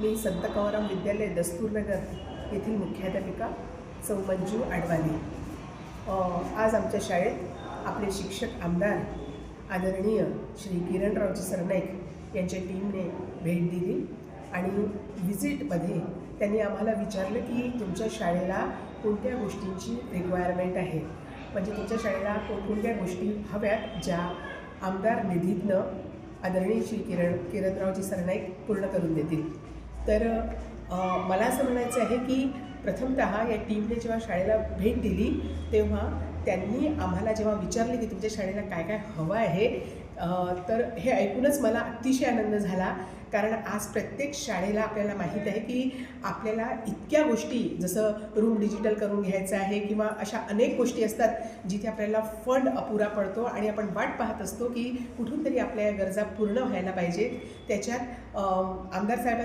मी संत कवराम विद्यालय दस्तूरनगर येथील मुख्याध्यापिका सौ मंजू आडवाणी. आज आमच्या शाळेत आपले शिक्षक आमदार आदरणीय श्री किरणरावजी सरनाईक यांच्या टीमने भेट दिली आणि व्हिजिटमध्ये त्यांनी आम्हाला विचारलं की तुमच्या शाळेला कोणत्या गोष्टींची रिक्वायरमेंट आहे? म्हणजे तुमच्या शाळेला कोणकोणत्या गोष्टी हव्यात ज्या आमदार निधीतनं आदरणीय श्री किरण किरणरावजी सरनाईक पूर्ण करून देतील? तर मला असं म्हणायचं आहे की प्रथमत या टीमने जेव्हा शाळेला भेट दिली तेव्हा त्यांनी आम्हाला जेव्हा विचारले की तुमच्या शाळेला काय काय हवं आहे तर हे ऐकूनच मला अतिशय आनंद झाला. कारण आज प्रत्येक शाळेला आपल्याला माहीत आहे की आपल्याला इतक्या गोष्टी जसं रूम डिजिटल करून घ्यायचं आहे किंवा अशा अनेक गोष्टी असतात जिथे आपल्याला फंड अपुरा पडतो आणि आपण वाट पाहत असतो की कुठून तरी आपल्या या गरजा पूर्ण व्हायला पाहिजेत. त्याच्यात आमदार साहेब